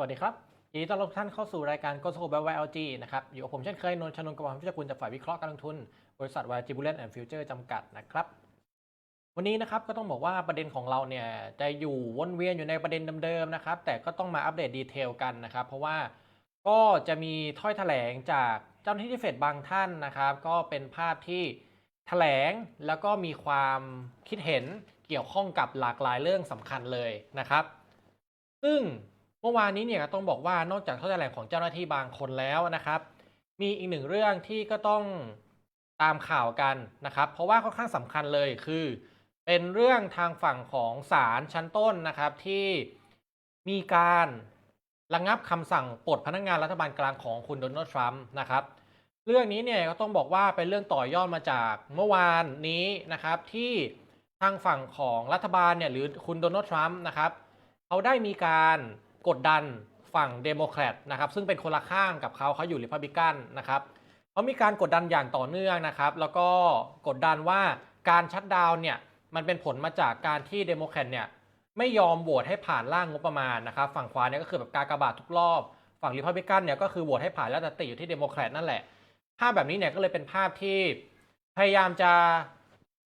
วัสดีครับยินดีต้อนรับท่านเข้าสู่รายการ g o s o b y LG นะครับ อยู่กับผมเช่นเคย นนท์ชนนท์กบพิจกุลจากฝ่ายวิเคราะห์การลงทุน บริษัท YG Bullion and Future จำกัดนะครับ วันนี้นะครับก็ต้องบอกว่าประเด็นของเราเนี่ยจะอยู่วนเวียนอยู่ในประเด็นเดิมๆนะครับ แต่ก็ต้องมาอัปเดตดีเทลกันนะครับ เพราะว่าก็จะมีถ้อยแถลงจากเจ้าหน้าที่เฟดบางท่านนะครับ ก็เป็นภาพที่แถลงแล้วก็มีความคิดเห็นเกี่ยวข้องกับหลากหลายเรื่องสำคัญเลยนะครับ ซึ่ง เมื่อวานนี้เนี่ยต้องบอกว่านอกจากข้อแถลงของเจ้าหน้าที่บางคนแล้วนะครับ มีอีกหนึ่งเรื่องที่ก็ต้องตามข่าวกันนะครับ เพราะว่าค่อนข้างสำคัญเลยคือ เป็นเรื่องทางฝั่งของศาลชั้นต้นนะครับที่มีการระงงับคำสั่งปลดพนักงานรัฐบาลกลางของคุณโดนัลด์ทรัมป์นะครับ เรื่องนี้เนี่ยก็ต้องบอกว่าเป็นเรื่องต่อยอดมาจากเมื่อวานนี้นะครับ ที่ทางฝั่งของรัฐบาลเนี่ยหรือคุณโดนัลด์ทรัมป์นะครับเขาได้มีการ กดดันฝั่งเดโมแครตนะครับซึ่งเป็นคนละข้างกับเขาเขาอยู่ริพับลิกันนะครับเขามีการกดดันอย่างต่อเนื่องนะครับ แล้วก็กดดันว่าการชัดดาวน์เนี่ยมันเป็นผลมาจากการที่เดโมแครตเนี่ยไม่ยอมโหวตให้ผ่านร่างงบประมาณนะครับ ฝั่งขวาเนี่ยก็คือแบบกากบาททุกรอบ ฝั่งริพับลิกันเนี่ยก็คือโหวตให้ผ่านแล้วแต่ติอยู่ที่เดโมแครตนั่นแหละ ภาพแบบนี้เนี่ยก็เลยเป็นภาพที่พยายามจะ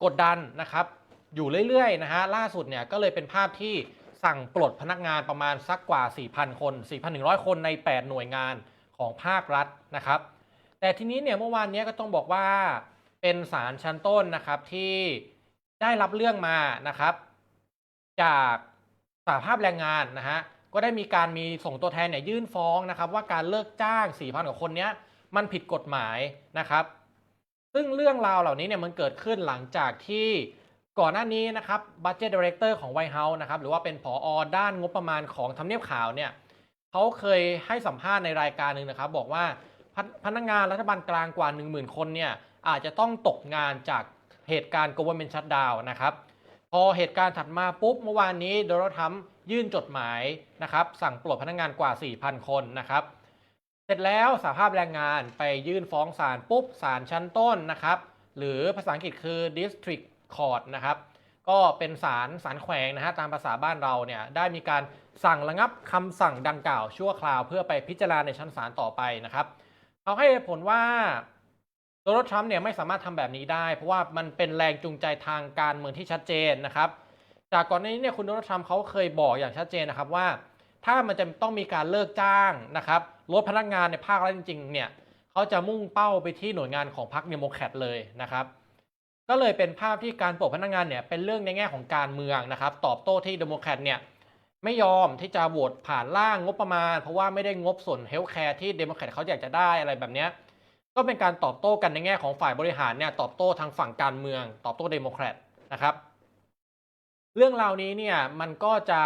กดดันนะครับ อยู่เรื่อยๆนะฮะล่าสุดเนี่ยก็เลยเป็นภาพที่ สั่งปลดพนักงานประมาณสักกว่า 4,000 คน 4,100 คนใน 8 หน่วยงานของภาครัฐนะครับ แต่ทีนี้เนี่ยเมื่อวานนี้ก็ต้องบอกว่าเป็นศาลชั้นต้นนะครับที่ได้รับเรื่องมานะครับ จากสหภาพแรงงานนะฮะก็ได้มีการมีส่งตัวแทนเนี่ยยื่นฟ้องนะครับ ว่าการเลิกจ้าง 4,000 กว่าคนเนี้ยมันผิดกฎหมายนะครับ ซึ่งเรื่องราวเหล่านี้เนี่ยมันเกิดขึ้นหลังจากที่ ก่อนหน้านี้นะครับ Budget Director ของ White House นะครับหรือว่าเป็นผออด้านงบประมาณของทำเนียบขาวเนี่ยเขาเคยให้สัมภาษณ์ในรายการหนึ่งนะครับ บอกว่าพนักงานรัฐบาลกลางกว่า 10,000 คนเนี่ยอาจจะต้องตกงานจากเหตุการณ์ government shutdown นะครับ พอเหตุการณ์ถัดมาปุ๊บ เมื่อวานนี้โดนัลด์ทรัมป์ยื่นจดหมายนะครับสั่งปลดพนักงานกว่า 4,000 คนนะครับ เสร็จแล้วสาภาพแรงงานไปยื่นฟ้องศาลปุ๊บศาลชั้นต้นนะครับ หรือภาษาอังกฤษคือ district court นะครับก็เป็นศาลศาลแขวงนะฮะตามภาษาบ้านเราเนี่ยได้มีการสั่งระงับคำสั่งดังกล่าวชั่วคราวเพื่อไปพิจารณาในชั้นศาลต่อไปนะครับเขาให้ผลว่าโดนัลด์ทรัมป์เนี่ยไม่สามารถทำแบบนี้ได้ เพราะว่ามันเป็นแรงจูงใจทางการเมืองที่ชัดเจนนะครับ จากก่อนหน้านี้เนี่ยคุณโดนัลด์ทรัมป์เขาเคยบอกอย่างชัดเจนนะครับว่า ถ้ามันจะต้องมีการเลิกจ้างนะครับลดพนักงานในภาครัฐจริงๆเนี่ยเขาจะมุ่งเป้าไปที่หน่วยงานของพรรคเดโมแครตเลยนะครับ ก็เลยเป็นภาพที่การปลดพนักงานเนี่ยเป็นเรื่องในแง่ของการเมืองนะครับ ตอบโต้ที่เดโมแครตเนี่ยไม่ยอมที่จะโหวตผ่านร่างงบประมาณ เพราะว่าไม่ได้งบส่วนเฮลท์แคร์ที่เดโมแครตเขาอยากจะได้อะไรแบบนี้ก็เป็นการตอบโต้กันในแง่ของฝ่ายบริหารเนี่ยตอบโต้ทางฝั่งการเมือง ตอบโต้เดโมแครตนะครับเรื่องราวนี้เนี่ยมันก็จะ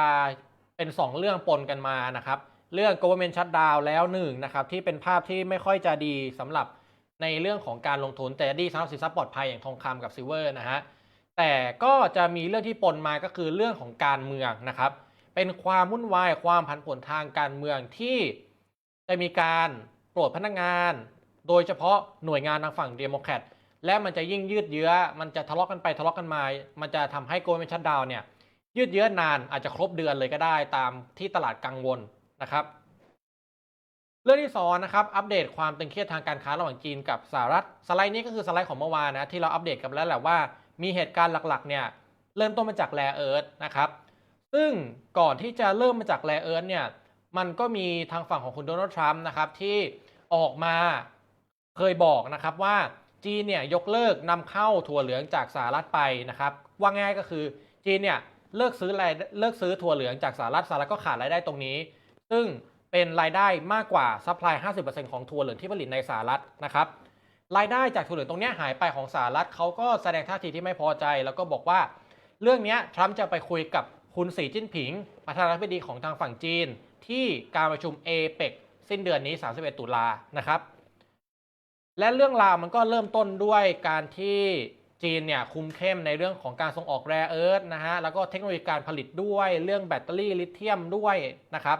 เป็น 2 เรื่องปนกันมานะครับ เรื่อง government shutdown แล้วหนึ่งนะครับที่เป็นภาพที่ไม่ค่อยจะดีสำหรับ ในเรื่องของการลงทุนแต่ดีสำหรับสินทรัพย์ปลอดภัยอย่างทองคำกับซิลเวอร์นะฮะแต่ก็จะมีเรื่องที่ปนมาก็คือเรื่องของการเมืองนะครับ เป็นความวุ่นวายความผันผวนทางการเมืองที่จะมีการปลดพนักงาน โดยเฉพาะหน่วยงานทางฝั่งเดโมแครตและมันจะยิ่งยืดเยื้อ มันจะทะเลาะกันไปทะเลาะกันมา มันจะทำให้โกลเมนชัดดาวเนี่ยยืดเยื้อนานอาจจะครบเดือนเลยก็ได้ตามที่ตลาดกังวลนะครับ รื่องที่สองนะครับ อัปเดตความตึงเครียดทางการค้าระหว่างจีนกับสหรัฐ สไลด์นี้ก็คือสไลด์ของเมื่อวานนะที่เราอัปเดตกันแล้วแหละว่ามีเหตุการณ์หลักๆเนี่ยเริ่มต้นมาจากแรเอิร์ธนะครับ ซึ่งก่อนที่จะเริ่มมาจากแรเอิร์ธเนี่ยมันก็มีทางฝั่งของคุณโดนัลด์ทรัมป์นะครับที่ออกมาเคยบอกนะครับว่าจีนเนี่ยยกเลิกนำเข้าถั่วเหลืองจากสหรัฐไปนะครับว่าง่ายก็คือจีนเนี่ยเลิกซื้อรเลิกซื้อถั่วเหลืองจากสหรัฐสหรัฐก็ขาดรายได้ตรงนี้ ซึ่ง เป็นรายได้มากกว่าซัพพลาย 50%ของถั่วเหลืองที่ผลิตในสหรัฐนะครับรายได้จากถั่วเหลืองตรงเนี้ยหายไปของสหรัฐเขาก็แสดงท่าทีที่ไม่พอใจ แล้วก็บอกว่าเรื่องนี้ทรัมป์จะไปคุยกับคุณสีจิ้นผิง ประธานาธิบดีของทางฝั่งจีน ที่การประชุมเอเปกสิ้นเดือนนี้ 31 ตุลานะครับ และเรื่องราวมันก็เริ่มต้นด้วยการที่จีนเนี่ยคุมเข้มในเรื่องของการส่งออกแร่เอิร์ธนะฮะแล้วก็เทคโนโลยีการผลิตด้วยเรื่องแบตเตอรี่ลิเธียมด้วยนะครับ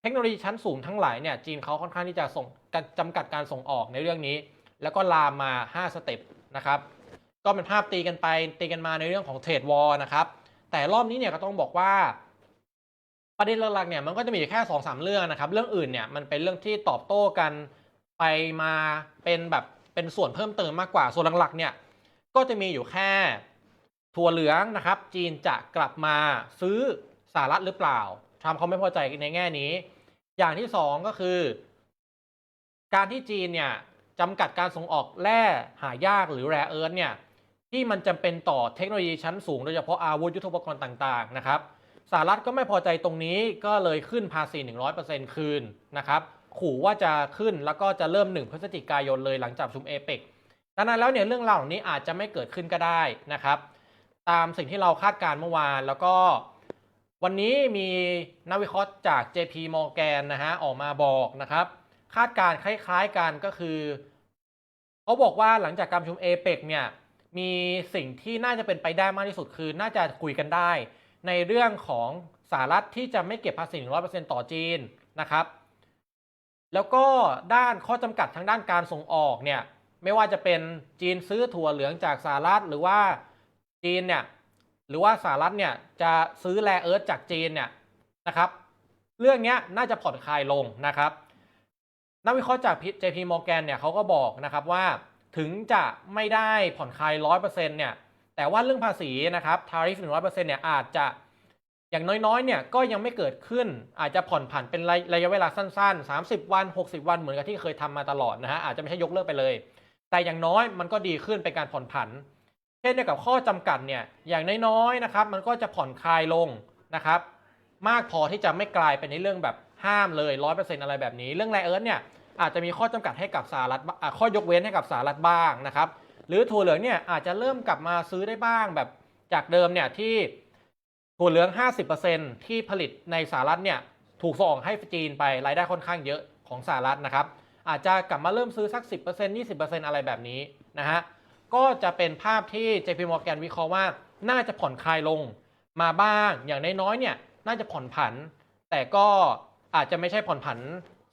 เทคโนโลยีชั้นสูงทั้งหลายเนี่ยจีนเขาค่อนข้างที่จะส่งจำกัดการส่งออกในเรื่องนี้ แล้วก็ลามมา 5 สเต็ปนะครับก็เป็นภาพตีกันไปตีกันมาในเรื่องของเทรดวอร์นะครับแต่รอบนี้เนี่ยก็ต้องบอกว่าประเด็นหลักๆเนี่ยมันก็จะมีอยู่แค่2อสเรื่องนะครับเรื่องอื่นเนี่ยมันเป็นเรื่องที่ตอบโต้กันไปมาเป็นแบบเป็นส่วนเพิ่มเติมมากกว่าส่วนหลักๆเนี่ยก็จะมีอยู่แค่ถั่วเหลืองนะครับ จีนจะกลับมาซื้อสหรัฐหรือเปล่า ทรัมป์เขาไม่พอใจในแง่นี้ อย่างที่สองก็คือ การที่จีนเนี่ยจำกัดการส่งออกแร่หายากหรือแร่เอิร์ธเนี่ยที่มันจำเป็นต่อเทคโนโลยีชั้นสูงโดยเฉพาะอาวุธยุทโธปกรณ์ต่างๆนะครับสหรัฐก็ไม่พอใจตรงนี้ก็เลยขึ้นภาษี 100%คืนนะครับขู่ว่าจะขึ้นแล้วก็จะเริ่ม 1 พฤศจิกายนเลยหลังจากชุมเอเปกดังนั้นแล้วเนี่ยเรื่องราวเหล่านี้อาจจะไม่เกิดขึ้นก็ได้นะครับ ตามสิ่งที่เราคาดการเมื่อวานแล้วก็ วันนี้มีนักวิเคราะห์จาก JP Morgan นะฮะออกมาบอกนะครับ คาดการณ์คล้ายๆกันก็คือ เขาบอกว่าหลังจากการประชุมเอเปกเนี่ยมีสิ่งที่น่าจะเป็นไปได้มากที่สุดคือ น่าจะคุยกันได้ ในเรื่องของสหรัฐที่จะไม่เก็บภาษี100%ต่อจีนนะครับ แล้วก็ด้านข้อจำกัดทางด้านการส่งออกเนี่ยไม่ว่าจะเป็นจีนซื้อถั่วเหลืองจากสหรัฐหรือว่าจีนเนี่ย หรือว่าสหรัฐเนี่ยจะซื้อแร่เอิร์ธจากจีนเนี่ยนะครับ เรื่องนี้น่าจะผ่อนคลายลงนะครับนักวิเคราะห์จาก JP Morgan เนี่ยเขาก็บอกนะครับว่าถึงจะไม่ได้ผ่อนคลาย100%เปอร์เซ็นต์เนี่ยแต่ว่าเรื่องภาษีนะครับ tariff 100%เปอร์เซ็นต์เนี่ยอาจจะอย่างน้อยๆเนี่ยก็ยังไม่เกิดขึ้นอาจจะผ่อนผันเป็นระระยะเวลาสั้นๆ 30 วัน 60 วันเหมือนกับที่เคยทำมาตลอดนะฮะอาจจะไม่ใช่ยกเลิกไปเลย แต่อย่างน้อยมันก็ดีขึ้นเป็นการผ่อนผัน เช่นเดียวกับข้อจำกัดเนี่ยอย่างน้อยๆนะครับ มันก็จะผ่อนคลายลงนะครับ มากพอที่จะไม่กลายเป็นในเรื่องแบบห้ามเลย100%อร์เซ็นต์อะไรแบบนี้ เรื่องแรเอิร์ธเนี่ยอาจจะมีข้อจำกัดให้กับสหรัฐข้อยกเว้นให้กับสหรัฐบ้างนะครับ หรือถั่วเหลืองเนี่ยอาจจะเริ่มกลับมาซื้อได้บ้างแบบจากเดิมเนี่ยที่ถั่วเหลือง 50%ที่ผลิตในสหรัฐเนี่ยถูกส่งให้จีนไปรายได้ค่อนข้างเยอะของสหรัฐนะครับ อาจจะกลับมาเริ่มซื้อสัก 10% 20%อะไรแบบนี้นะฮะ ก็จะเป็นภาพที่ JP Morgan วิเคราะห์ว่า น่าจะผ่อนคลายลงมาบ้างอย่างน้อยๆเนี่ยน่าจะผ่อนผัน แต่ก็อาจจะไม่ใช่ผ่อนผัน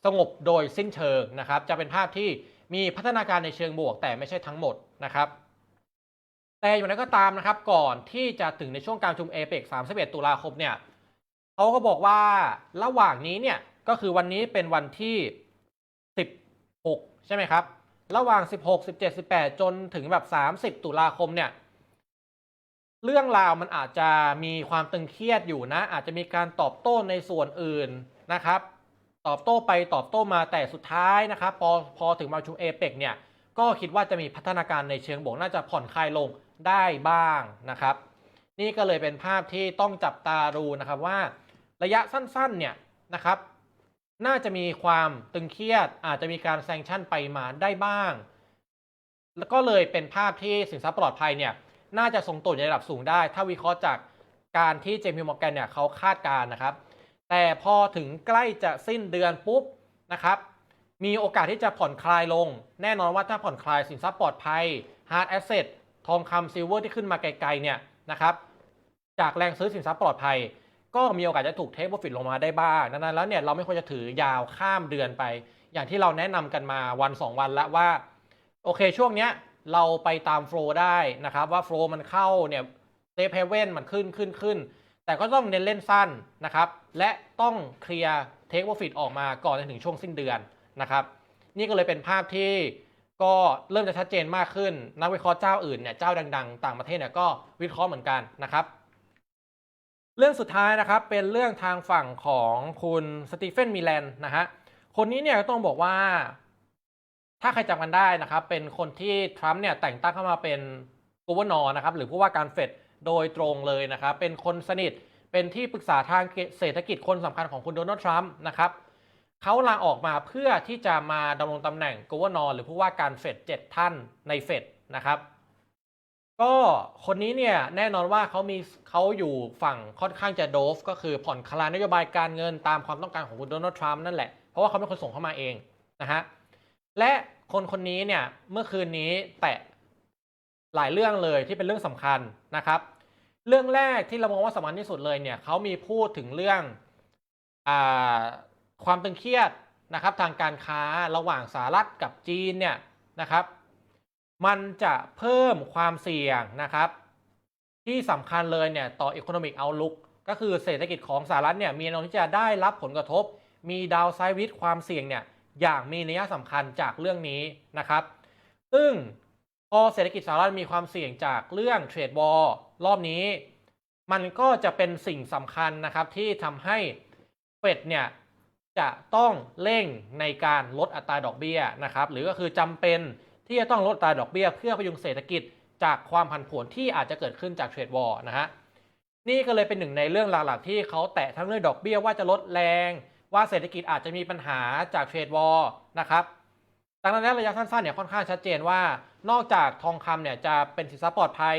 สงบโดยสิ้นเชิงนะครับ จะเป็นภาพที่มีพัฒนาการในเชิงบวก แต่ไม่ใช่ทั้งหมดนะครับ แต่อย่างไรก็ตามนะครับ ก่อนที่จะถึงในช่วงการประชุมเอเปก31 ตุลาคมเนี่ยเขาก็บอกว่าระหว่างนี้เนี่ยก็คือวันนี้เป็นวันที่ 16 ใช่ไหมครับ ระหว่าง 16 17 18 จนถึงแบบ 30 ตุลาคมเนี่ย เรื่องราวมันอาจจะมีความตึงเครียดอยู่นะ อาจจะมีการตอบโต้ในส่วนอื่นนะครับ ตอบโต้ไปตอบโต้มาแต่สุดท้ายนะครับ พอพอถึงมาชุมเอเปกเนี่ย ก็คิดว่าจะมีพัฒนาการในเชิงบวกน่าจะผ่อนคลายลงได้บ้างนะครับ นี่ก็เลยเป็นภาพที่ต้องจับตาดูนะครับว่าระยะสั้นๆเนี่ยนะครับ น่าจะมีความตึงเครียด อาจจะมีการแซงชั่นไปมาได้บ้าง แล้วก็เลยเป็นภาพที่สินทรัพย์ปลอดภัยเนี่ยน่าจะทรงตัวในระดับสูงได้ ถ้าวิเคราะห์จากการที่เจมี่มอร์แกนเนี่ยเขาคาดการนะครับ แต่พอถึงใกล้จะสิ้นเดือนปุ๊บนะครับมีโอกาสที่จะผ่อนคลายลง แน่นอนว่าถ้าผ่อนคลายสินทรัพย์ปลอดภัย hard asset ทองคำซิลเวอร์ที่ขึ้นมาไกลๆเนี่ยนะครับจากแรงซื้อสินทรัพย์ปลอดภัย ก็มีโอกาสจะถูกเทคโปรฟิตลงมาได้บ้างดังนั้นแล้วเนี่ยเราไม่ควรจะถือยาวข้ามเดือนไป อย่างที่เราแนะนำกันมาวัน 2 วันล้วว่า โอเคช่วงเนี้ยเราไปตามโฟล์ได้นะครับว่าโฟล์มันเข้าเนี่ยเซฟเฮเว่นมันขึ้นขึ้นขึ้น แต่ก็ต้องเน้นเล่นสั้นนะครับ และต้องเคลียร์เทคโปรฟิตออกมาก่อนถึงช่วงสิ้นเดือนนะครับ นี่ก็เลยเป็นภาพที่ก็เริ่มจะชัดเจนมากขึ้น นักวิเคราะห์เจ้าอื่นเนี่ยเจ้าดัง ๆ ต่างประเทศเนี่ยก็วิเคราะห์เหมือนกันนะครับ เรื่องสุดท้ายนะครับเป็นเรื่องทางฝั่งของคุณสตีเฟนมิแลนนะฮะคนนี้เนี่ยต้องบอกว่า ถ้าใครจำกันได้นะครับ เป็นคนที่ทรัมป์เนี่ยแต่งตั้งเข้ามาเป็นกูวนอนะครับหรือผู้ว่าการเฟดโดยตรงเลยนะครับ เป็นคนสนิทเป็นที่ปรึกษาทางเศรษฐกิจคนสำคัญของคุณโดนัลด์ทรัมป์นะครับเขาลาออกมาเพื่อที่จะมาดำรงตำแหน่งกูวนอหรือผู้ว่าการเฟดเจ็ดท่านในเฟดนะครับ ก็คนนี้เนี่ยแน่นอนว่าเขามีเขาอยู่ฝั่งค่อนข้างจะโดฟก็คือผ่อนคลายนโยบายการเงินตามความต้องการของคุณโดนัลด์ทรัมป์นั่นแหละ เพราะว่าเขาเป็นคนส่งเข้ามาเองนะฮะและคนคนนี้เนี่ยเมื่อคืนนี้แตะหลายเรื่องเลยที่เป็นเรื่องสำคัญนะครับ เรื่องแรกที่เรามองว่าสำคัญที่สุดเลยเนี่ยเขามีพูดถึงเรื่องอความตึงเครียดนะครับทางการค้าระหว่างสหรัฐกับจีนเนี่ยนะครับ มันจะเพิ่มความเสี่ยงนะครับ ที่สำคัญเลยเนี่ยต่อ Economic Outlook ก็คือเศรษฐกิจของสหรัฐเนี่ยมีแนวโน้มที่จะได้รับผลกระทบ มีดาวไซด์วิดความเสี่ยงเนี่ยอย่างมีนัยสำคัญจากเรื่องนี้นะครับ ซึ่งพอเศรษฐกิจสหรัฐมีความเสี่ยงจากเรื่องเทรดวอลรอบนี้ มันก็จะเป็นสิ่งสำคัญนะครับ ที่ทำให้เฟดเนี่ยจะต้องเร่งในการลดอัตราดอกเบี้ยนะครับ หรือก็คือจำเป็น ที่จะต้องลดตราดอกเบี้ยเพื่อพยุงเศรษฐกิจจากความผันผวนที่อาจจะเกิดขึ้นจากเทรดวอลนะฮะนี่ก็เลยเป็นหนึ่งในเรื่องหลักๆที่เขาแตะทั้งเรื่องดอกเบี้ยว่าจะลดแรง ว่าเศรษฐกิจอาจจะมีปัญหาจากเทรดวอลนะครับดังนั้นระยะสั้นๆเนี่ยค่อนข้างชัดเจนว่า นอกจากทองคำเนี่ยจะเป็นสินทรัพย์ปลอดภัย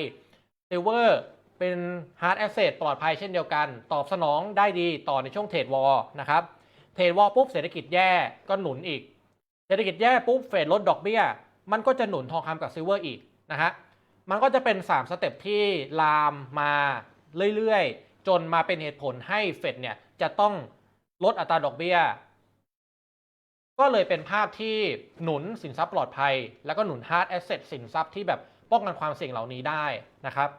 ซิลเวอร์เป็นฮาร์ดแอสเซทปลอดภัยเช่นเดียวกัน ตอบสนองได้ดีต่อในช่วงเทรดวอลนะครับเทรดวอลปุ๊บเศรษฐกิจแย่ก็หนุนอีก เศรษฐกิจแย่ปุ๊บเฟดลดดอกเบี้ย มันก็จะหนุนทองคำกับซิลเวอร์อีกนะฮะ มันก็จะเป็น 3 สเต็ปที่ลามมาเรื่อยๆ จนมาเป็นเหตุผลให้เฟดเนี่ยจะต้องลดอัตราดอกเบี้ย ก็เลยเป็นภาพที่หนุนสินทรัพย์ปลอดภัย แล้วก็หนุน hard asset สินทรัพย์ที่แบบป้องกันความเสี่ยงเหล่านี้ได้นะครับ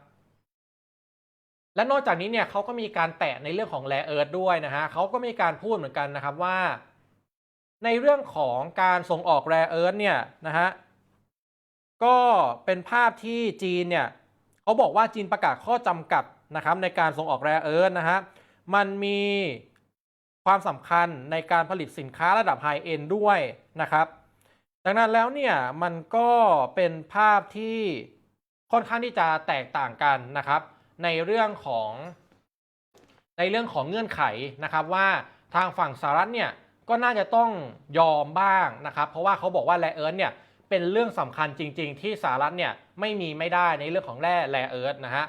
และนอกจากนี้เนี่ยเขาก็มีการแตะในเรื่องของแร่เอิร์ดด้วยนะฮะเขาก็มีการพูดเหมือนกันนะครับว่า ในเรื่องของการส่งออกแร่เอิร์ดเนี่ยนะฮะ ก็เป็นภาพที่จีนเนี่ยเขาบอกว่าจีนประกาศข้อจำกัดนะครับในการส่งออกแร่เอิร์ธนะฮะมันมีความสำคัญในการผลิตสินค้าระดับไฮเอ็นด้วยนะครับ ดังนั้นแล้วเนี่ยมันก็เป็นภาพที่ค่อนข้างที่จะแตกต่างกันนะครับ ในเรื่องของในเรื่องของเงื่อนไขนะครับว่าทางฝั่งสหรัฐเนี่ยก็น่าจะต้องยอมบ้างนะครับ เพราะว่าเขาบอกว่าแรเอิร์ธเนี่ย เป็นเรื่องสำคัญจริง ๆ ที่สหรัฐเนี่ยไม่มีไม่ได้ในเรื่องของแร่แร่เอิร์ธนะฮะ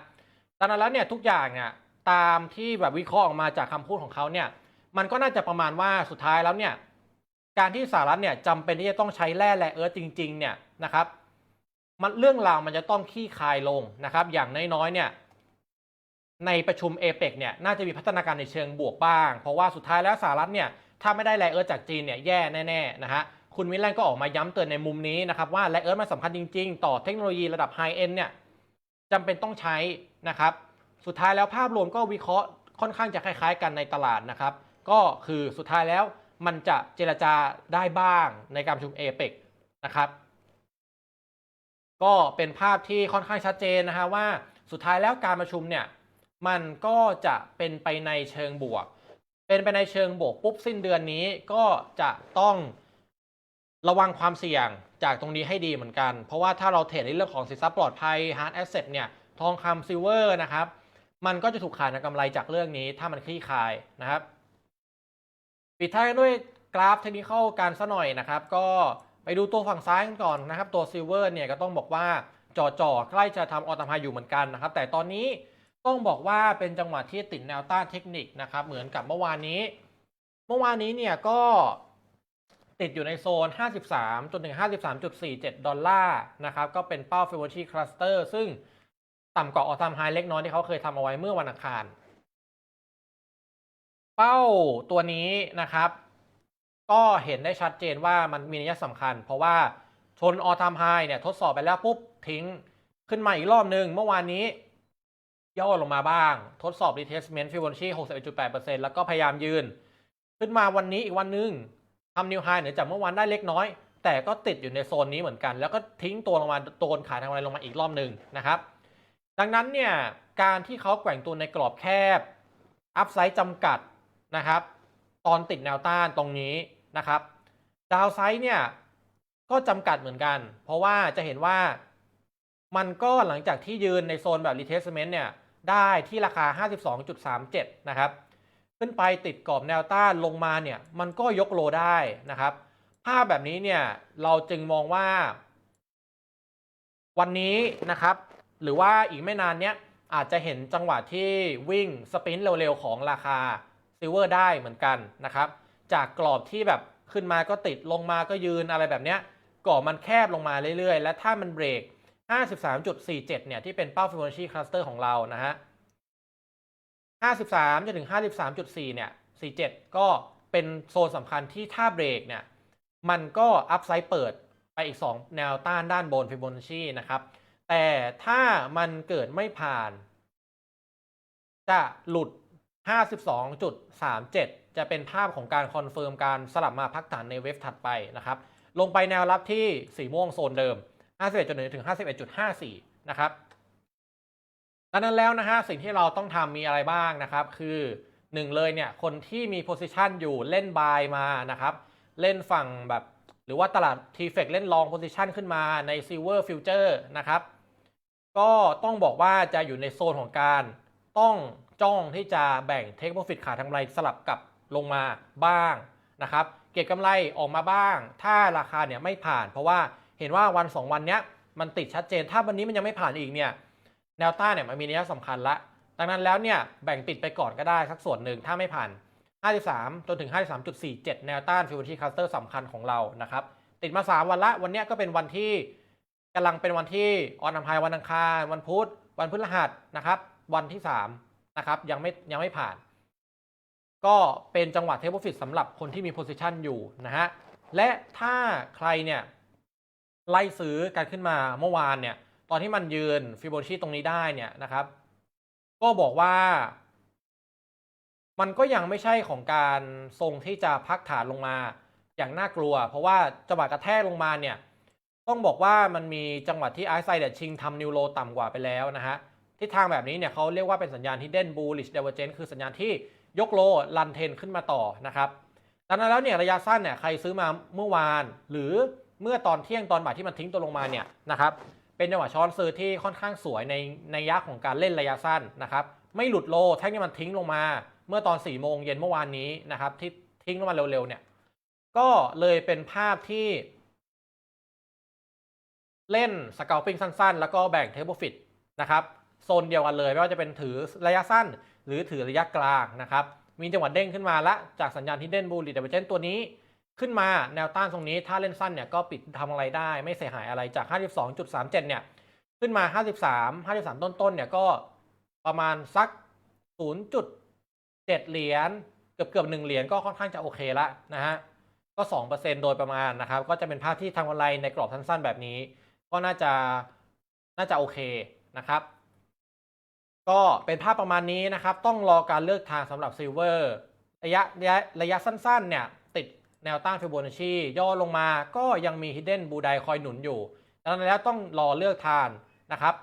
ดังนั้นแล้วเนี่ยทุกอย่างเนี่ยตามที่แบบวิเคราะห์ออกมาจากคำพูดของเขาเนี่ยมันก็น่าจะประมาณว่าสุดท้ายแล้วเนี่ยการที่สหรัฐเนี่ยจำเป็นที่จะต้องใช้แร่แร่เอิร์ธจริง ๆ เนี่ยนะครับ มันเรื่องราวมันจะต้องขี้คายลงนะครับ อย่างน้อยๆเนี่ยในประชุมเอเปกเนี่ยน่าจะมีพัฒนาการในเชิงบวกบ้าง เพราะว่าสุดท้ายแล้วสหรัฐเนี่ยถ้าไม่ได้แร่เอิร์ธจากจีนเนี่ยแย่แน่ๆนะฮะ คุณวิลแลนก็ออกมาย้ำเตือนในมุมนี้นะครับว่าแลเอิร์ธมันสำคัญจริง ๆ ต่อเทคโนโลยีระดับไฮเอ็นเนี่ยจำเป็นต้องใช้นะครับ สุดท้ายแล้วภาพรวมก็วิเคราะห์ค่อนข้างจะคล้ายๆ กันในตลาดนะครับ ก็คือสุดท้ายแล้วมันจะเจรจาได้บ้างในการประชุมเอเปกนะครับ ก็เป็นภาพที่ค่อนข้างชัดเจนนะฮะว่าสุดท้ายแล้วการประชุมเนี่ยมันก็จะเป็นไปในเชิงบวก เป็นไปในเชิงบวกปุ๊บสิ้นเดือนนี้ก็จะต้อง ระวังความเสี่ยงจากตรงนี้ให้ดีเหมือนกัน เพราะว่าถ้าเราเทรดในเรื่องของสินทรัพย์ปลอดภัย hard asset เนี่ย ทองคำซิลเวอร์นะครับ มันก็จะถูกขายในกำไรจากเรื่องนี้ ถ้ามันคลี่คลายนะครับ ปิดท้ายด้วยกราฟเทคนิคการซะหน่อยนะครับ ก็ไปดูตัวฝั่งซ้ายกันก่อนนะครับ ตัวซิลเวอร์เนี่ยก็ต้องบอกว่าจ่อๆ ใกล้จะทำออตามไฮอยู่เหมือนกันนะครับ แต่ตอนนี้ต้องบอกว่าเป็นจังหวะที่ติดแนวต้านเทคนิคนะครับ เหมือนกับเมื่อวานนี้ เมื่อวานนี้เนี่ยก็ ติดอยู่ในโซน 53จนถึง53.47 ดอลลาร์นะครับ ก็เป็นเป้า Fibonacci Cluster ซึ่งต่ำกว่าออทามไฮเล็กน้อยที่เขาเคยทำเอาไว้เมื่อวันอังคาร เป้าตัวนี้นะครับ ก็เห็นได้ชัดเจนว่ามันมีนัยสำคัญ เพราะว่าชนออทามไฮเนี่ยทดสอบไปแล้วปุ๊บทิ้งขึ้นมาอีกรอบหนึ่งเมื่อวานนี้ ย่อลงมาบ้าง ทดสอบ retestment Fibonacci 61.8%แล้วก็พยายามยืน ขึ้นมาวันนี้อีกวันหนึง ทำนิวไฮเหนือจากเมื่อวานได้เล็กน้อย แต่ก็ติดอยู่ในโซนนี้เหมือนกัน แล้วก็ทิ้งตัวลงมาโดนขายทางกำไรลงมาอีกรอบหนึ่งนะครับ ดังนั้นเนี่ยการที่เขาแกว่งตัวในกรอบแคบ อัพไซด์จำกัดนะครับ ตอนติดแนวต้านตรงนี้นะครับ ดาวไซด์เนี่ยก็จำกัดเหมือนกัน เพราะว่าจะเห็นว่ามันก็หลังจากที่ยืนในโซนแบบ retestment เนี่ยได้ที่ราคา 52.37 นะครับ ขึ้นไปติดกรอบแนวต้านลงมาเนี่ยมันก็ยกโลได้นะครับ ภาพแบบนี้เนี่ยเราจึงมองว่า วันนี้นะครับ หรือว่าอีกไม่นานเนี้ยอาจจะเห็นจังหวะที่วิ่งสปินเร็วๆของราคาซิลเวอร์ได้เหมือนกันนะครับ จากกรอบที่แบบขึ้นมาก็ติดลงมาก็ยืนอะไรแบบเนี้ยกรอบมันแคบลงมาเรื่อยๆ และถ้ามันเบรก 53.47 เนี่ยที่เป็นเป้า Fibonacci Cluster ของเรานะฮะ 53จนถึง 53.4 เนี่ย 47 ก็เป็นโซนสำคัญที่ถ้าเบรกเนี่ย มันก็อัพไซด์เปิดไปอีก 2 แนวต้านด้านบน Fibonacci นะครับ แต่ถ้ามันเกิดไม่ผ่าน จะหลุด 52.37 จะเป็นภาพของการคอนเฟิร์มการสลับมาพักฐานในเวฟถัดไปนะครับ ลงไปแนวรับที่สีม่วงโซนเดิม 51.1ถึง 51.54 นะครับ ดังนั้นแล้วนะฮะสิ่งที่เราต้องทำมีอะไรบ้างนะครับ คือ1เลยเนี่ยคนที่มีโพ i ิชันอยู่เล่นบายมานะครับ เล่นฝั่งแบบหรือว่าตลาด t f e c เล่นลองโพ i ิชันขึ้นมาใน Silver Future นะครับ ก็ต้องบอกว่าจะอยู่ในโซนของการต้องจ้องที่จะแบ่งเทคโปรฟิตขาดทางกำไรสลับกับลงมาบ้างนะครับ เก็บกำไรออกมาบ้าง ถ้าราคาเนี่ยไม่ผ่าน เพราะว่าเห็นว่าวัน 2 วันเนี้ยมันติดชัดเจนถ้าวันนี้มันยังไม่ผ่านอีกเนี่ย แนวต้านเนี่ยมันมีนัยสำคัญละ ดังนั้นแล้วเนี่ยแบ่งปิดไปก่อนก็ได้สักส่วนหนึ่งถ้าไม่ผ่าน 53 จนถึง 53.47 แนวต้านฟิวทีคัสเตอร์สำคัญของเรานะครับ ติดมา 3 วันละ วันนี้ก็เป็นวันที่กำลังเป็นวันที่ออนอัมไฮวันอังคาร วันพุธ วันพฤหัสนะครับ วันที่3นะครับยังไม่ยังไม่ผ่าน ก็เป็นจังหวะเทปโปรฟิตสำหรับคนที่มีโพ i ิชันอยู่นะฮะ และถ้าใครเนี่ยไล่ซื้อกันขึ้นมาเมื่อวานเนี่ย ตอนที่มันยืนฟิโบนัชชีตรงนี้ได้เนี่ยนะครับ ก็บอกว่า มันก็ยังไม่ใช่ของการทรงที่จะพักฐานลงมาอย่างน่ากลัว เพราะว่าจังหวะกระแทกลงมาเนี่ย ต้องบอกว่ามันมีจังหวะที่ไอซ์ไซเดชิงทำนิวโรต่ำกว่าไปแล้วนะฮะทิศทางแบบนี้เนี่ยเขาเรียกว่าเป็นสัญญาณที่เด่นบูลิชเดเวอร์เจนคือสัญญาณที่ยกโลลันเทนขึ้นมาต่อนะครับดังนั้นแล้วเนี่ยระยะสั้นเนี่ยใครซื้อมาเมื่อวาน หรือเมื่อตอนเที่ยงตอนบ่ายที่มันทิ้งตัวลงมาเนี่ยนะครับ เป็นจังหวะช้อนซื้อที่ค่อนข้างสวยในในยักษ์ของการเล่นระยะสั้นนะครับไม่หลุดโลแท่งที่มันทิ้งลงมา เมื่อตอน4ี่โมงเย็นเมื่อวานนี้นะครับที่ทิ้งลงมาเร็วๆเนี่ยก็เลยเป็นภาพที่ เล่นสกลปิ้งสั้นๆ แล้วก็แบ่งเทเบิลฟิตนะครับโซนเดียวกันเลยไม่ว่าจะเป็นถือระยะสั้น หรือถือระยะกลางนะครับมีจังหวะเด้งขึ้นมาละจากสัญญาณที่เด่นบูลลิเดเวอร์เจนตัวนี้ ขึ้นมาแนวต้านตรงนี้ถ้าเล่นสั้นเนี่ยก็ปิดทำอะไรได้ไม่เสียหายอะไรจาก 52.37 เนี่ยขึ้นมา 53 53 ต้นๆเนี่ยก็ประมาณสัก 0.7 เหรียญเกือบเกือบ1เหรียญก็ค่อนข้างจะโอเคละนะฮะก็ 2%โดยประมาณนะครับ ก็จะเป็นภาพที่ทางออนไลน์ในกรอบสั้นๆ แบบนี้ ก็น่าจะน่าจะโอเคนะครับ ก็เป็นภาพประมาณนี้นะครับ ต้องรอการเลือกทางสำหรับซิลเวอร์ระยะระยะระยะสั้นๆเนี่ย แนวต้านฟิโบนัชชีย่อลงมาก็ยังมี Hidden บูไดคอยหนุนอยู่ดังนั้นแล้วต้องรอเลือกทางนะครับ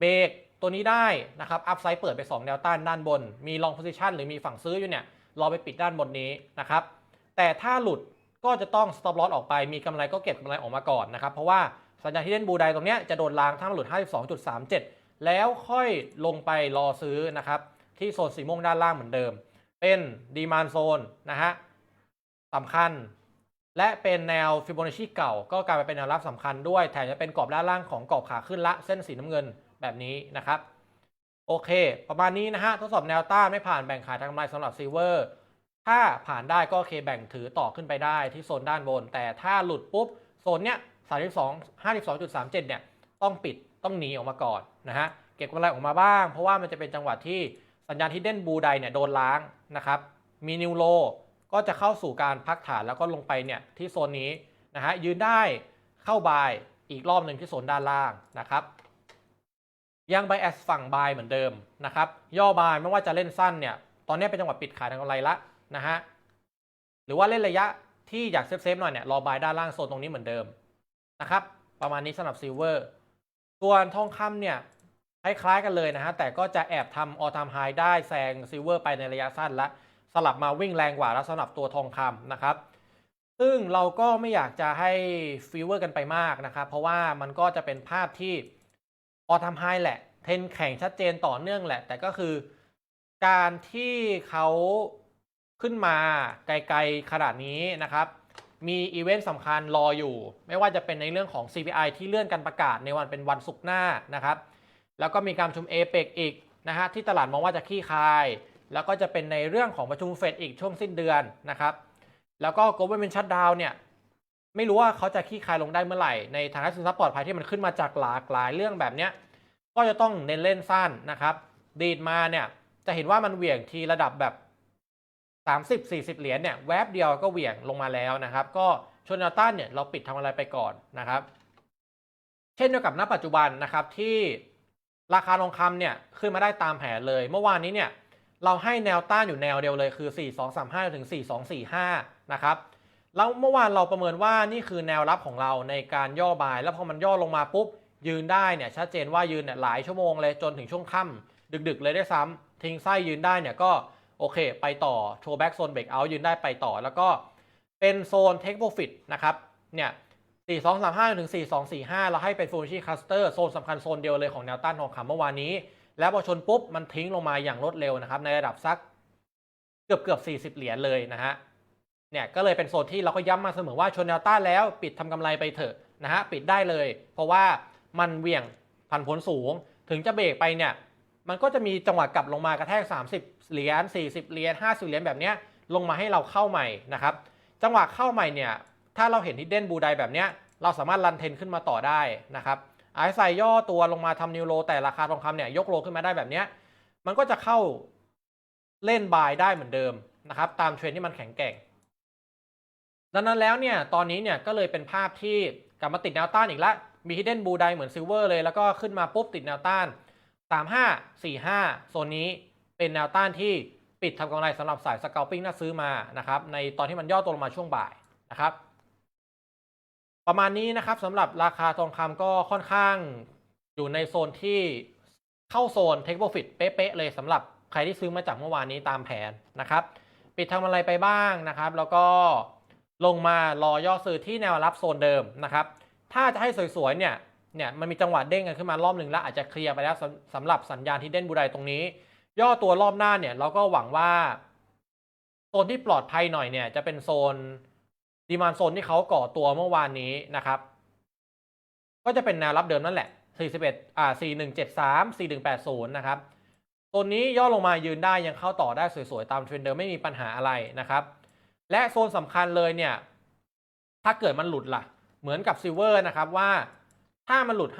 เบรกตัวนี้ได้นะครับอัพไซด์เปิดไป 2 แนวต้านด้านบน มีลองโพซิชันหรือมีฝั่งซื้ออยู่เนี่ยรอไปปิดด้านบนนี้นะครับแต่ถ้าหลุดก็จะต้อง stop loss ออกไปมีกำไรก็เก็บกำไรออกมาก่อนนะครับเพราะว่าสัญญาณที่เล่นบูไดตรงนี้จะโดนล้างถ้ามันหลุด 52.37 แล้วค่อยลงไปรอซื้อนะครับที่โซนสีม่วงด้านล่างเหมือนเดิม เป็นดีมานโซนนะฮะ สำคัญ และเป็นแนวฟิโบนัชชีเก่า ก็กลายไปเป็นแนวรับสำคัญด้วย แถมจะเป็นกรอบด้านล่างของกรอบขาขึ้นละเส้นสีน้ำเงินแบบนี้นะครับ โอเค ประมาณนี้นะฮะ ทดสอบแนวต้านไม่ผ่านแบ่งขายทางกำไรสำหรับซิลเวอร์ถ้าผ่านได้ก็โอเคแบ่งถือต่อขึ้นไปได้ที่โซนด้านบน แต่ถ้าหลุดปุ๊บโซนเนี้ย32 52.37เนี่ยต้องปิดต้องหนีออกมาก่อนนะฮะเก็บกำไรออกมาบ้าง เพราะว่ามันจะเป็นจังหวะที่สัญญาณที่เด่นบูไดเนี่ยโดนล้างนะครับมีนิวโล ก็จะเข้าสู่การพักฐานแล้วก็ลงไปเนี่ยที่โซนนี้นะฮะยืนได้เข้าบายอีกรอบหนึ่งที่โซนด้านล่างนะครับยังไบแอสฝั่งบายเหมือนเดิมนะครับย่อบายไม่ว่าจะเล่นสั้นเนี่ยตอนนี้เป็นจังหวะปิดขายทางกำไรละนะฮะหรือว่าเล่นระยะที่อยากเซฟๆหน่อยเนี่ยรอบายด้านล่างโซนตรงนี้เหมือนเดิมนะครับประมาณนี้สำหรับซิลเวอร์ส่วนทองคำเนี่ยคล้ายๆกันเลยนะฮะแต่ก็จะแอบทำออทามไฮได้แซงซิลเวอร์ไปในระยะสั้นละ สลับมาวิ่งแรงกว่าแล้วสำหรับตัวทองคำนะครับ ซึ่งเราก็ไม่อยากจะให้ฟีเวอร์กันไปมากนะครับ เพราะว่ามันก็จะเป็นภาพที่ออทามไฮแหละ เทนแข่งชัดเจนต่อเนื่องแหละ แต่ก็คือการที่เขาขึ้นมาไกลๆขนาดนี้นะครับ มีอีเวนต์สำคัญรออยู่ ไม่ว่าจะเป็นในเรื่องของ CPI ที่เลื่อนการประกาศในวันเป็นวันศุกร์หน้านะครับ แล้วก็มีการชุม a p e c อีกนะฮะที่ตลาดมองว่าจะขี้คาย แล้วก็จะเป็นในเรื่องของประชุมเฟดอีกช่วงสิ้นเดือนนะครับ แล้วก็ government shutdown เนี่ยไม่รู้ว่าเขาจะขี้คายลงได้เมื่อไหร่ ในฐานสินทรัพย์ปลอดภัยที่มันขึ้นมาจากหลากหลายเรื่องแบบเนี้ยก็จะต้องเน้นเล่นสั้นนะครับ ดีดมาเนี่ยจะเห็นว่ามันเหวี่ยงทีระดับแบบ 30-40 เหรียญเนี่ยแวบเดียวก็เหวี่ยงลงมาแล้วนะครับ ก็ชนแนวต้านเนี่ยเราปิดทำอะไรไปก่อนนะครับ เช่นเดียวกับณปัจจุบันนะครับที่ราคาทองคำเนี่ยขึ้นมาได้ตามแผนเลย เมื่อวานนี้เนี่ย เราให้แนวต้านอยู่แนวเดียวเลยคือ 4235 ถึง 4245 นะครับแล้วเมื่อวานเราประเมินว่านี่คือแนวรับของเราในการย่อบาย แล้วพอมันย่อลงมาปุ๊บ ยืนได้เนี่ยชัดเจนว่ายืนเนี่ยหลายชั่วโมงเลยจนถึงช่วงค่ำดึกๆ เลยได้ซ้ำทิ้งไส้ยืนได้เนี่ยก็โอเค ไปต่อโชว์แบ็กโซนเบรกเอายืนได้ไปต่อ แล้วก็เป็นโซนเทคโปรฟิตนะครับเนี่ย4235 ถึง 4245 เราให้เป็นฟูชิคัสเตอร์โซนสำคัญโซนเดียวเลยของแนวต้านทองคำเมื่อวานนี้ แล้วพอชนปุ๊บมันทิ้งลงมาอย่างรวดเร็วนะครับ ในระดับสักเกือบเกือบ 40 เหรียญเลยนะฮะเนี่ยก็เลยเป็นโซนที่เราก็ย้ำมาเสมอว่าชนแนวต้านแล้วปิดทำกำไรไปเถอะนะฮะปิดได้เลย เพราะว่ามันเวี่ยงพันผลสูง ถึงจะเบรกไปเนี่ยมันก็จะมีจังหวะกลับลงมากระแทก 30 เหรียญ 40 เหรียญ 50 เหรียญแบบเนี้ยลงมาให้เราเข้าใหม่นะครับ จังหวะเข้าใหม่เนี่ยถ้าเราเห็นฮิดเด้นบูไดแบบเนี้ยเราสามารถรันเทนขึ้นมาต่อได้นะครับ ไอซ์ไซย่อตัวลงมาทำนิวโรแต่ราคาทองคำเนี่ยยกโลขึ้นมาได้แบบเนี้ยมันก็จะเข้าเล่นบายได้เหมือนเดิมนะครับ ตามเทรนที่มันแข็งแกร่ง ดังนั้นแล้วเนี่ยตอนนี้เนี่ยก็เลยเป็นภาพที่กลับมาติดแนวต้านอีกแล้วมีฮิดเด้นบูไดเหมือนซิลเวอร์เลย แล้วก็ขึ้นมาปุ๊บติดแนวต้าน 35 45 โซนนี้เป็นแนวต้านที่ปิดทำกำไรสำหรับสายสเกลปิ้งน่าซื้อมานะครับในตอนที่มันย่อตัวลงมาช่วงบ่ายนะครับ ประมาณนี้นะครับสำหรับราคาทองคำก็ค่อนข้างอยู่ในโซนที่เข้าโซนเทคโปรฟิตเป๊ะๆเลยสำหรับใครที่ซื้อมาจากเมื่อวานนี้ตามแผนนะครับ ปิดทำอะไรไปบ้างนะครับ แล้วก็ลงมารอย่อซื้อที่แนวรับโซนเดิมนะครับ ถ้าจะให้สวยๆเนี่ยเนี่ยมันมีจังหวะเด้งกันขึ้นมารอบหนึ่งแล้วอาจจะเคลียร์ไปแล้วสำสำหรับสัญญาณที่เด่นบูไดตรงนี้ ย่อตัวรอบหน้าเนี่ยเราก็หวังว่าโซนที่ปลอดภัยหน่อยเนี่ยจะเป็นโซน ดีมานโซนที่เขาก่อตัวเมื่อวานนี้นะครับ ก็จะเป็นแนวรับเดิมนั่นแหละ 41อ่า4173 4180 นะครับโซนนี้ย่อลงมายืนได้ยังเข้าต่อได้สวยๆ ตามเทรนเดิมไม่มีปัญหาอะไรนะครับ และโซนสำคัญเลยเนี่ย ถ้าเกิดมันหลุดล่ะ เหมือนกับซิลเวอร์นะครับว่าถ้ามันหลุด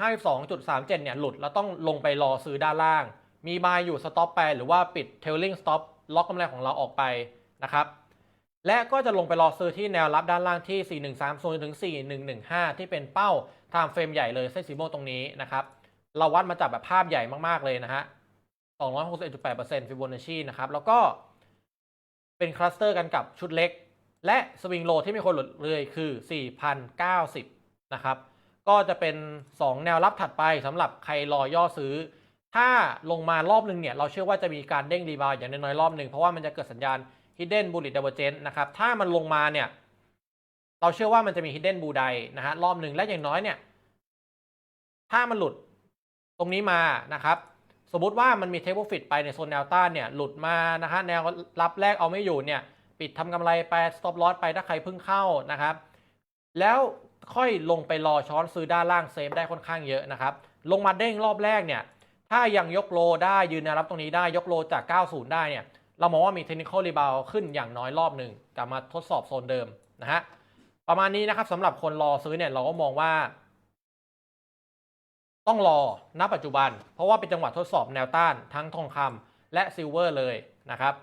52.37 เนี่ยหลุดแล้วต้องลงไปรอซื้อด้านล่าง มีบายอยู่สต็อปไปหรือว่าปิดเทลลิงสต็อปล็อกกำไรของเราออกไปนะครับ และก็จะลงไปรอซื้อที่แนวรับด้านล่างที่ 4130ถึง4115 ที่เป็นเป้าไทม์เฟรมใหญ่เลยเส้นสีม่วงตรงนี้นะครับ เราวัดมาจากแบบภาพใหญ่มากๆเลยนะฮะ261.8%ฟิโบนัชชีนะครับ แล้วก็เป็นคลัสเตอร์กันกับชุดเล็ก และสวิงโลที่มีคนหลุดเลยคือ 4,090 นะครับ ก็จะเป็น 2 แนวรับถัดไปสำหรับใครรอย่อซื้อ ถ้าลงมารอบหนึ่งเนี่ย เราเชื่อว่าจะมีการเด้งรีบาวอย่างน้อยๆรอบหนึ่งเพราะว่ามันจะเกิดสัญญาณ hidden bullish divergence นะครับถ้ามันลงมาเนี่ยเราเชื่อว่ามันจะมี hidden bull ใดนะฮะรอบหนึ่งและอย่างน้อยเนี่ยถ้ามันหลุดตรงนี้มานะครับสมมติว่ามันมีเท e โ r ฟิตไปในโซนแนวต้านเนี่ยหลุดมานะฮะแนวรับแรกเอาไม่อยู่เนี่ยปิดทำกำไรไป stop loss ไปถ้าใครเพิ่งเข้านะครับ แล้วค่อยลงไปรอช้อนซื้อด้านล่างเซฟได้ค่อนข้างเยอะนะครับ ลงมาเด้งรอบแรกเนี่ย ถ้ายังยกโลได้ยืนแนวรับตรงนี้ได้ยกโลจาก 90 ได้เนี่ย เรามองว่ามีเทคนิคอลรีบาวขึ้นอย่างน้อยรอบหนึ่งกลับมาทดสอบโซนเดิมนะฮะประมาณนี้นะครับสำหรับคนรอซื้อเนี่ยเราก็มองว่า ต้องรอณปัจจุบัน เพราะว่าเป็นจังหวะทดสอบแนวต้านทั้งทองคำและซิลเวอร์เลยนะครับ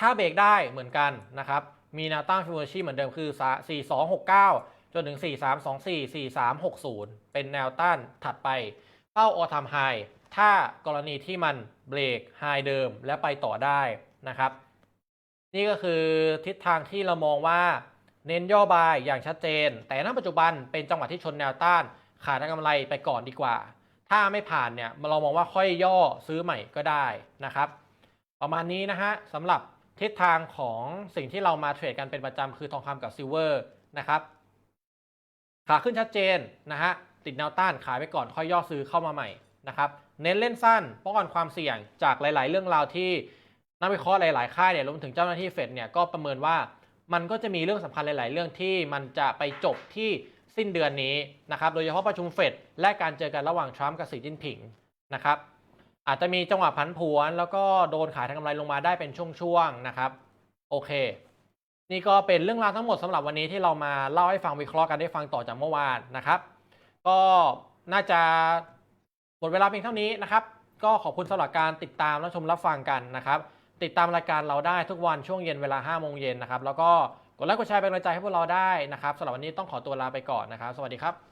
ถ้าเบรกได้เหมือนกันนะครับมีแนวต้านฟิโบนัชชีเหมือนเดิมคือ 4269 จนถึง 4324 4360 เป็นแนวต้านถัดไปเป้าออทามไฮ ถ้ากรณีที่มันเบรกไฮเดิมและไปต่อได้นะครับ นี่ก็คือทิศทางที่เรามองว่าเน้นย่อบายอย่างชัดเจน แต่ณปัจจุบันเป็นจังหวะที่ชนแนวต้านขายกำไรไปก่อนดีกว่า ถ้าไม่ผ่านเนี่ยเรามองว่าค่อยย่อซื้อใหม่ก็ได้นะครับ ประมาณนี้นะฮะสำหรับทิศทางของสิ่งที่เรามาเทรดกันเป็นประจำคือทองคำกับซิลเวอร์นะครับขาขึ้นชัดเจนนะฮะติดแนวต้านขายไปก่อนค่อยย่อซื้อเข้ามาใหม่ นะครับเน้นเล่นสั้นป้องกันความเสี่ยงจากหลาย ๆ เรื่องราวที่นักวิเคราะห์หลาย ๆ ค่ายเนี่ยรวมถึงเจ้าหน้าที่เฟดเนี่ยก็ประเมินว่ามันก็จะมีเรื่องสำคัญหลาย ๆ เรื่องที่มันจะไปจบที่สิ้นเดือนนี้นะครับโดยเฉพาะประชุมเฟดและการเจอกันระหว่างทรัมป์กับสีจิ้นผิงนะครับอาจจะมีจังหวะผันผวน แล้วก็โดนขายทางกำไรลงมาได้เป็นช่วง ๆ นะครับโอเค นี่ก็เป็นเรื่องราวทั้งหมดสำหรับวันนี้ที่เรามาเล่าให้ฟังวิเคราะห์กันได้ฟังต่อจากเมื่อวานนะครับ ก็น่าจะ หมดเวลาเพียงเท่านี้นะครับ ก็ขอบคุณสำหรับการติดตามและชมรับฟังกันนะครับ ติดตามรายการเราได้ทุกวันช่วงเย็นเวลา5โมงเย็นนะครับ แล้วก็กดไลค์กดแชร์เป็นกำลังใจให้พวกเราได้นะครับสำหรับวันนี้ต้องขอตัวลาไปก่อนนะครับ สวัสดีครับ